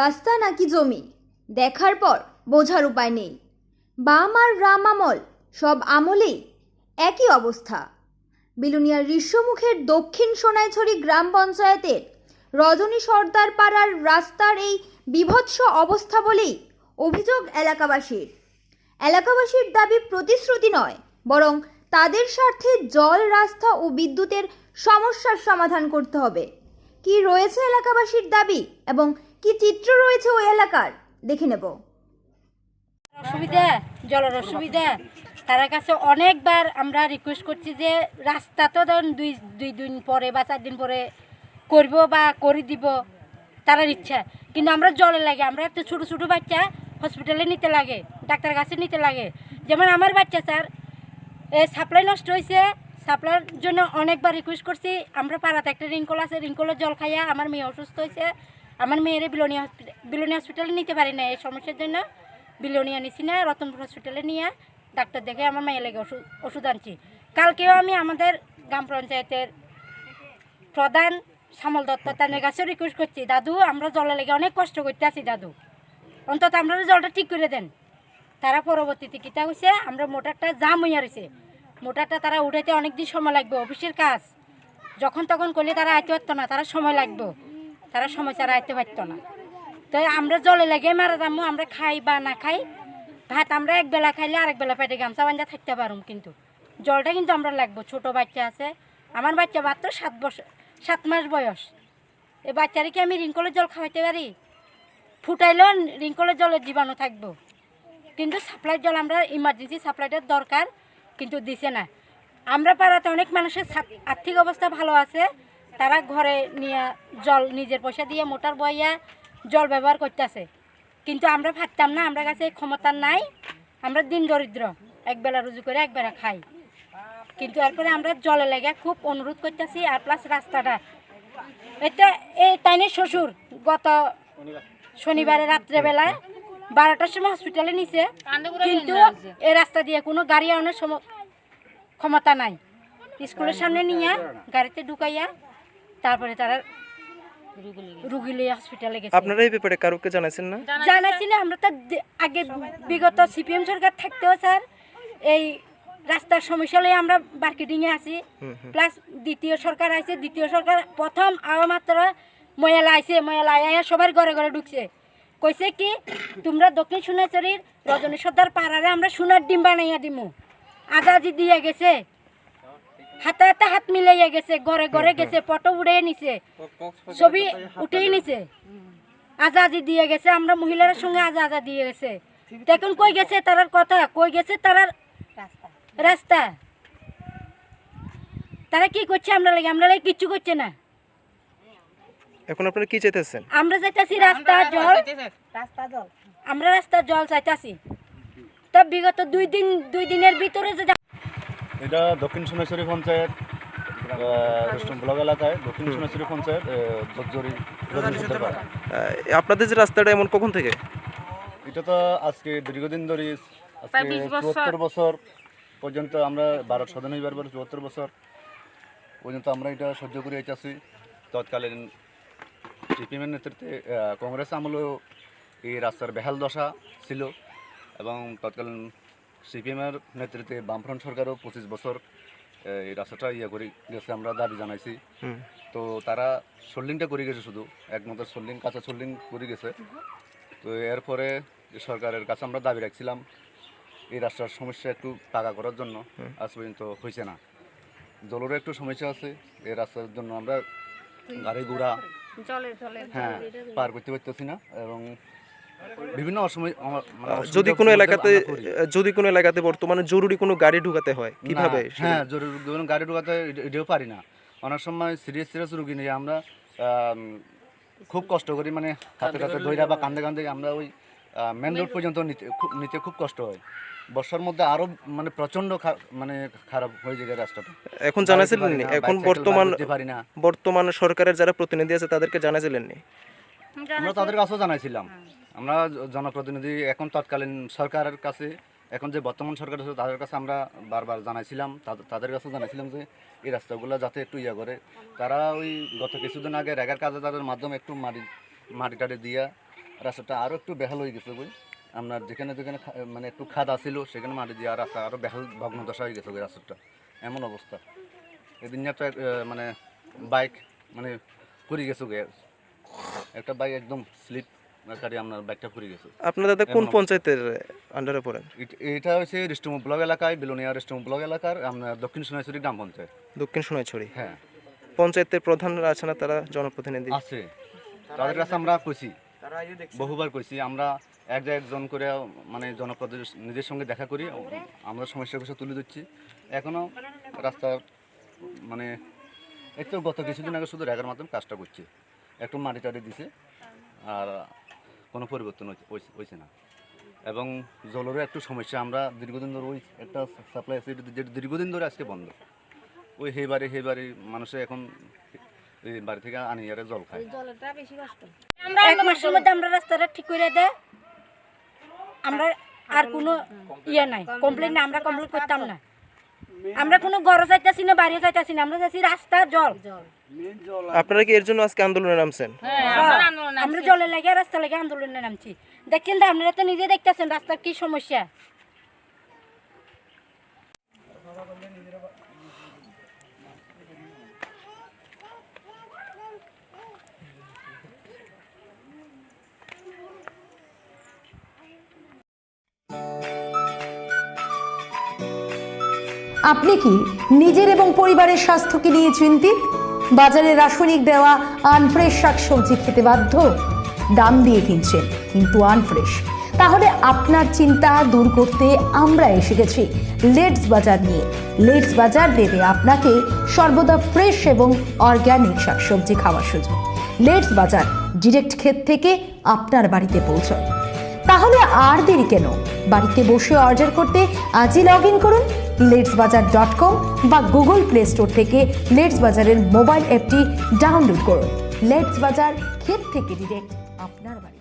রাস্তা নাকি জমি? দেখার পর বোঝার উপায় নেই। বাম আর রাম আমল সব আমলেই একই অবস্থা। বিলুনিয়ার ঋষ্যমুখের দক্ষিণ সোনাইছড়ি গ্রাম পঞ্চায়েতের রজনী সর্দার পাড়ার রাস্তার এই বিভৎস অবস্থা বলেই অভিযোগ এলাকাবাসীর। এলাকাবাসীর দাবি প্রতিশ্রুতি নয়, বরং তাদের স্বার্থে জল, রাস্তা ও বিদ্যুতের সমস্যার সমাধান করতে হবে। কি রয়েছে এলাকাবাসীর দাবি এবং কি চিত্র রয়েছে ওই এলাকার? দেখে নেব। অসুবিধা, জলের অসুবিধা। তার কাছে অনেকবার আমরা রিকোয়েস্ট করছি যে রাস্তা তো ধরুন দুই দুই দিন পরে বা চার দিন পরে করব বা করে দিব, তারার ইচ্ছা। কিন্তু আমরা জলে লাগে, আমরা একটা ছোটো ছোটো বাচ্চা হসপিটালে নিতে লাগে ডাক্তার কাছে নিতে লাগে। যেমন আমার বাচ্চা স্যার সাপ্লাই নষ্ট হয়েছে সাপ্লাইয়ের জন্য অনেকবার রিকোয়েস্ট করছি। আমরা পাড়াতে একটা রিঙ্কল আছে, রিঙ্কলের জল খাইয়া আমার মেয়ে অসুস্থ হয়েছে আমার মেয়েরে বিলোনিয়া হসপিটাল বিলোনিয়া হসপিটালে নিতে পারি না এই সমস্যার জন্য বিলোনিয়া নিছি না, রতনপুর হসপিটালে নিয়ে ডাক্তার দেখে আমার মেয়ে লেগে ওষুধ ওষুধ আনছি। কালকেও আমি আমাদের গ্রাম পঞ্চায়েতের প্রধান শ্যামল দত্ত তাদের কাছে রিকোয়েস্ট করছি, দাদু, আমরা জলে লেগে অনেক কষ্ট করতে আছি, দাদু। অন্তত আমরা জলটা ঠিক করে দেন। তারা পরবর্তীতে কিতা হয়েছে আমরা মোটরটা জাম হইয়া রয়েছে মোটরটা তারা উঠাইতে অনেক দিন সময় লাগবে, অফিসের কাজ। যখন তখন করলে তারা আইতে পারতো না, তারা সময় লাগবে। তারা ছাড়া আইতে পারতো না। তো আমরা জলে লাগে মারা যাব আমরা খাই বা না খাই, ভাত আমরা এক বেলা খাইলে আরেক বেলা পেটে গামছা বান্ধা থাকতে পারুম কিন্তু। জলটা কিন্তু আমরা লাগবো, ছোট বাচ্চা আছে। আমার বাচ্চা মাত্র সাত বছর সাত মাস বয়স। এই বাচ্চারে কি আমি রিঙ্কলের জল খাওয়াইতে পারি? ফুটাইলেও রিঙ্কলের জলের জীবাণু থাকব। কিন্তু সাপ্লাই জল আমরা ইমার্জেন্সি সাপ্লাইটার দরকার, কিন্তু দিছে না। আমরা পাড়াতে অনেক মানুষের আর্থিক অবস্থা ভালো আছে তারা ঘরে নিয়ে জল নিজের পয়সা দিয়ে মোটর বইয়া জল ব্যবহার করতেছে। কিন্তু আমরা ভাবতাম না, আমরা কাছে ক্ষমতা নাই, আমরা দিন দরিদ্র একবেলা রুজু করে একবেলা খাই। কিন্তু এরপরে আমরা জলে লেগে খুব অনুরোধ করতেছি আর প্লাস রাস্তাটা। এটা এই তাইনে শ্বশুর গত শনিবারে রাত্রেবেলায় বারোটার সময় হসপিটালে নিছে, কিন্তু এই রাস্তা দিয়ে কোনো গাড়ি আনার ক্ষমতা নাই। স্কুলের সামনে নিয়ে গাড়িতে ঢুকাইয়া তারপরে তারা রুগী হসপিটালে গেছে। আপনারা এই ব্যাপারে কারোকে জানাইছেন না? জানাইছি না। আমরা তো আগে বিগত সিপিএম সরকার থাকতেও স্যার এই রাস্তার সমস্যা আমরা মার্কেটিংয়ে আছি। প্লাস দ্বিতীয় সরকার আইছে দ্বিতীয় সরকার প্রথম আওয়া মাত্র ময়ালা আইছে ময়ালা আয়া সবার ঘরে ঘরে ঢুকছে। কইছে কি তোমরা দক্ষিণ সোনাচুরির রজনী সর্দার পাড়ারে আমরা সোনার ডিম বানাইয়া দিমু। আজাদি দিয়ে গেছে। হাতে হাতে হাত মিলাইয়া গেছে ঘরে ঘরে গেছে ফটো উড়ে নিছে। ছবি উঠেই নিছে। আজাদি দিয়ে গেছে আমরা মহিলার সঙ্গে আজা আজা দিয়ে গেছে। দেখুন কই গেছে তারার কথা? কই গেছে তারার রাস্তা। তারা কি করছে আমরা লাগে? আমরা লাগে কিচ্ছু করছে না। এখন আপনারা কি চাইতেছেন? আমরা চাইতাছি রাস্তা জল। আমরা রাস্তার জল চাইতাছি। তা বিগত দুই দিন দুই দিনের ভিতরে যে এটা দক্ষিণ সোনাশ্বরী পঞ্চায়েত রুষ্টম ব্লক এলাকায় দক্ষিণ সোনাশ্বরী পঞ্চায়েত আপনাদের যে রাস্তাটা এমন কখন থেকে? এটা তো আজকে দীর্ঘদিন ধরে আজকে চুয়াত্তর বছর পর্যন্ত আমরা ভারত স্বাধীন হইবার পর চুয়াত্তর বছর পর্যন্ত আমরা এটা সহ্য করে আইতাছি। তৎকালীন সিপিএমের নেতৃত্বে কংগ্রেস আমলেও এই রাস্তার বেহাল দশা ছিল এবং তৎকালীন সিপিএমের নেতৃত্বে বামফ্রন্ট সরকারও পঁচিশ বছর এই রাস্তাটা ইয়ে করে গেছে আমরা দাবি জানাইছি। তো তারা সোল্ডিংটা করে গেছে শুধু একমাত্র সোল্ডিং কাঁচা সোল্ডিং করে গেছে। তো এরপরে যে সরকারের কাছে আমরা দাবি রাখছিলাম এই রাস্তার সমস্যা একটু পাকা করার জন্য আজ পর্যন্ত হয়েছে না। জলেরও একটু সমস্যা আছে এই রাস্তার জন্য আমরা গাড়ি ঘোড়া হ্যাঁ পার করতে পারতেছি না এবং বিভিন্ন অসময় মানে যদি কোনো এলাকাতে যদি কোনো এলাকাতে বর্তমানে জরুরি কোনো গাড়ি ঢুকাতে হয় কীভাবে হ্যাঁ জরুরি কোনো গাড়ি ঢোকাতে এটা- এটাও পারি না। অনেক সময় সিরিয়াস সিরিয়াস রুগী নিয়ে আমরা খুব কষ্ট করি মানে হাতে হাতে দইরা বা কান্দে কান্দে আমরা ওই মেন রোড পর্যন্ত নিতে খুব নিতে খুব কষ্ট হয়। বর্ষার মধ্যে আরও মানে প্রচণ্ড মানে খারাপ হয়ে যায় রাস্তাটা। এখন জানাইছিলেন পারি নি? এখন বর্তমান বর্তমান সরকারের যারা প্রতিনিধি আছে তাদেরকে জানাইছিলেন নি আমরা তাদের কাছেও জানাইছিলাম। আমরা জনপ্রতিনিধি এখন তৎকালীন সরকারের কাছে এখন যে বর্তমান সরকার আছে তাদের কাছে আমরা বারবার জানাইছিলাম তাদের- কাছেও জানাইছিলাম যে এই রাস্তাগুলো যাতে একটু ইয়া করে। তারা ওই গত কিছুদিন আগে রেগার কাজে তাদের মাধ্যমে একটু মাটি মাটি টাটি দিয়া রাস্তাটা আরও একটু বেহাল হয়ে গেছে বই আপনার যেখানে যেখানে মানে একটু খাদা ছিল সেখানে মাটি দিয়ে রাস্তা আরও বেহাল ভগ্ন দশা হয়ে গেছে ওই রাস্তাটা। এমন অবস্থা। এদিন একটা মানে বাইক মানে পড়ে গেছে গে একটা বাইক একদম স্লিপ গাড়ি আপনার বাইকটা পড়ে গেছে। আপনারা দাদা কোন পঞ্চায়েতের আন্ডারে পড়েন? এটা হচ্ছে রেস্টমু ব্লক এলাকায় বিলোনিয়া রেস্টমু ব্লক এলাকার আপনার দক্ষিণ সোনাইছড়ি গ্রাম পঞ্চায়েত। দক্ষিণ সোনাইছড়ি। হ্যাঁ। পঞ্চায়েতের প্রধানরা আছে না তারা জনপ্রতিনিধি? আছে। তাদের কাছে আমরা কইছি। বহুবার কইছি আমরা এক জায়গায় একজন করে মানে জনপ্রতিনিধির সঙ্গে দেখা করি আমরা সমস্যার বিষয় তুলে ধরছি। এখনও রাস্তা মানে এই তো গত কিছুদিন আগে শুধু রেগার মাধ্যমে কাজটা করছে। একটু মাটি টাটি দিছে, আর কোনো পরিবর্তন হইছে না। এবং জলেরও একটু সমস্যা, আমরা দীর্ঘদিন ধরে ওই একটা সাপ্লাই আছে, যেটা দীর্ঘদিন ধরে আজকে বন্ধ। ওই হে বাড়ি হে বাড়ি মানুষে এখন বাড়ি থেকে আনি আরে জল খায়। মাসের মধ্যে আমরা রাস্তাটা ঠিক করে দেয় আমরা আর কোনো ইয়ে নাই কমপ্লেন আমরা কমপ্লেন করতাম না। আমরা কোনো ঘরও চাইতেছি না বাড়িও চাইতেছি না আমরা চাইছি রাস্তা জল। আপনারা কি এর জন্য আজকে আন্দোলনে নামছেন? আমরা জলের লাগে রাস্তা লাগে আন্দোলনে নামছি। দেখছেন তো আপনারা তো নিজে দেখতেছেন রাস্তার কি সমস্যা। আপনি কি নিজের এবং পরিবারের স্বাস্থ্যকে নিয়ে চিন্তিত? বাজারে রাসায়নিক দেওয়া আনফ্রেশ শাকসবজি খেতে বাধ্য? দাম দিয়ে কিনছেন, কিন্তু আনফ্রেশ। তাহলে আপনার চিন্তা দূর করতে আমরা এসে গেছি লেটস বাজার নিয়ে। লেটস বাজার দেবে আপনাকে সর্বদা ফ্রেশ এবং অর্গ্যানিক শাকসবজি খাওয়ার সুযোগ। লেটস বাজার, ডিরেক্ট ক্ষেত থেকে আপনার বাড়িতে পৌঁছয় তাহলে আর দেরি কেন? বাড়িতে বসে অর্ডার করতে আজই লগ ইন করুন লেটস বাজার ডট কম বা গুগল প্লে স্টোর থেকে লেটস বাজারের মোবাইল অ্যাপটি ডাউনলোড করুন। লেটস বাজার ক্ষেত থেকে ডিরেক্ট আপনার বাড়ি।